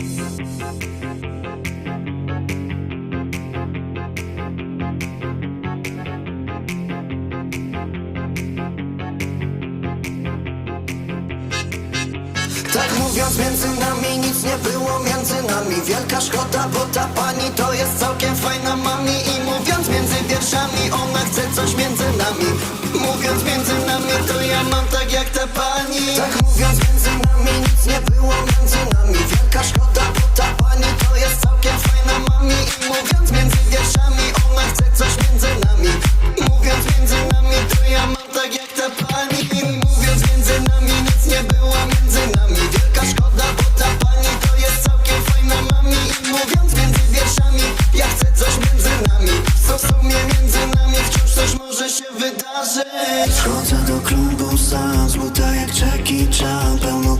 Tak mówiąc między nami nic nie było między nami Wielka szkoda, bo ta pani to jest całkiem fajna mami. I mówiąc między wierszami ona chce coś między nami. Mówiąc między nami to ja mam tak jak ta pani. Tak mówiąc się Wchodzę do klubu sam, złuta jak Jackie Chan Pełno